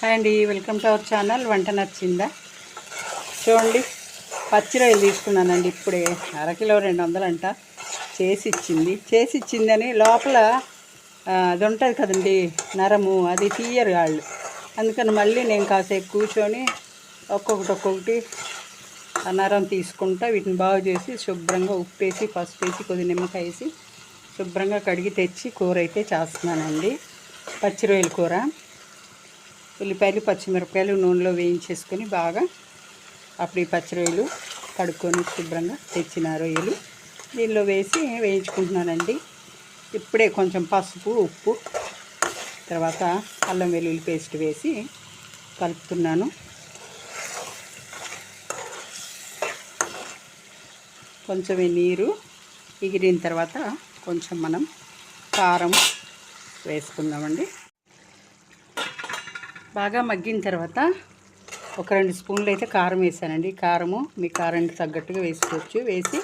Hi అండి welcome to our channel వంట నచ్చిందా? చూడండి పచ్చి రొయ్యలు తీసుకున్నానండి ఇప్పుడే. అరకిలో రెండు వందలంట. చేసి ఇచ్చింది చేసి ఇచ్చిందని లోపల అది ఉంటుంది కదండి నరము అది తీయరు వాళ్ళు. అందుకని మళ్ళీ నేను కాసేపు కూర్చొని ఒక్కొక్కటి ఒక్కొక్కటి ఆ నరం తీసుకుంటా వీటిని బాగు చేసి శుభ్రంగా ఉప్పేసి పసుపు వేసి కొద్ది నిమ్మకాయ వేసి శుభ్రంగా కడిగి తెచ్చి కూర అయితే చేస్తున్నానండి. పచ్చి రొయ్యల కూర. ఉల్లిపాయలు పచ్చిమిరపకాయలు నూనెలో వేయించేసుకొని బాగా అప్పుడు ఈ పచ్చి రొయ్యలు కడుక్కొని శుభ్రంగా తెచ్చిన రొయ్యలు. దీనిలో వేసి వేయించుకుంటున్నానండి. ఇప్పుడే కొంచెం పసుపు ఉప్పు తర్వాత అల్లం వెల్లుల్లి పేస్ట్ వేసి కలుపుతున్నాను. కొంచెమే నీరు ఎగిరిన తర్వాత కొంచెం మనం కారం వేసుకుందామండి. బాగా మగ్గిన తర్వాత ఒక రెండు స్పూన్లు అయితే కారం వేసానండి. కారము మీ కారానికి తగ్గట్టుగా వేసుకోవచ్చు. వేసి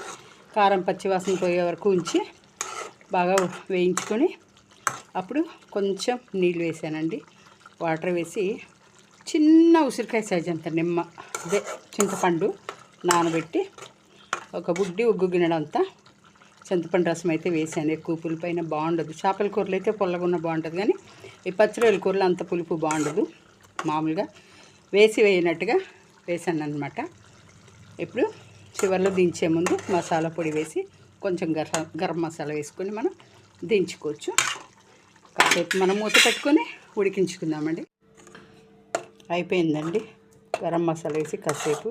కారం పచ్చివాసన పోయే వరకు ఉంచి బాగా వేయించుకొని అప్పుడు కొంచెం నీళ్ళు వేసానండి. వాటర్ వేసి చిన్న ఉసిరికాయ సైజ్ అంత నిమ్మ అదే చింతపండు నానబెట్టి ఒక బుడ్డి ఉగ్గు గిన్నెడంతా చింతపండు రసం అయితే వేసాను. ఎక్కువ పులుపు అయినా బాగుండదు. చేపల కూరలు అయితే పుల్లగా ఉన్న బాగుంటుంది కానీ ఈ పచ్చిరొయ్యల కూరలు అంత పులుపు బాగుండదు. మామూలుగా వేసి వేయనట్టుగా వేసాను అనమాట ఇప్పుడు చివరిలో దించే ముందు మసాలా పొడి వేసి కొంచెం గర గరం మసాలా వేసుకొని మనం దించుకోవచ్చు. కాసేపు మనం మూత పెట్టుకొని ఉడికించుకుందామండి. అయిపోయిందండి. గరం మసాలా వేసి కాసేపు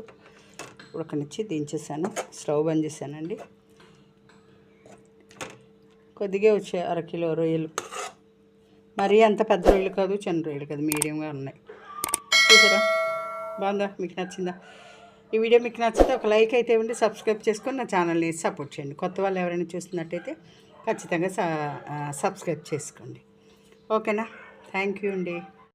ఉడకనిచ్చి దించేసాను. స్టవ్ బంద్ చేశానండి. కొద్దిగా వచ్చే అరకిలో రొయ్యలు. మరీ అంత పెద్ద రొయ్యలు కాదు చిన్న రొయ్యలు కాదు మీడియంగా ఉన్నాయి. చూసారా? బాగుందా? మీకు నచ్చిందా? ఈ వీడియో మీకు నచ్చితే ఒక లైక్ అయితే ఉండి సబ్స్క్రైబ్ చేసుకొని నా ఛానల్ని సపోర్ట్ చేయండి. కొత్త వాళ్ళు ఎవరైనా చూస్తున్నట్టయితే ఖచ్చితంగా సబ్స్క్రైబ్ చేసుకోండి. ఓకేనా? థ్యాంక్ యూ అండి.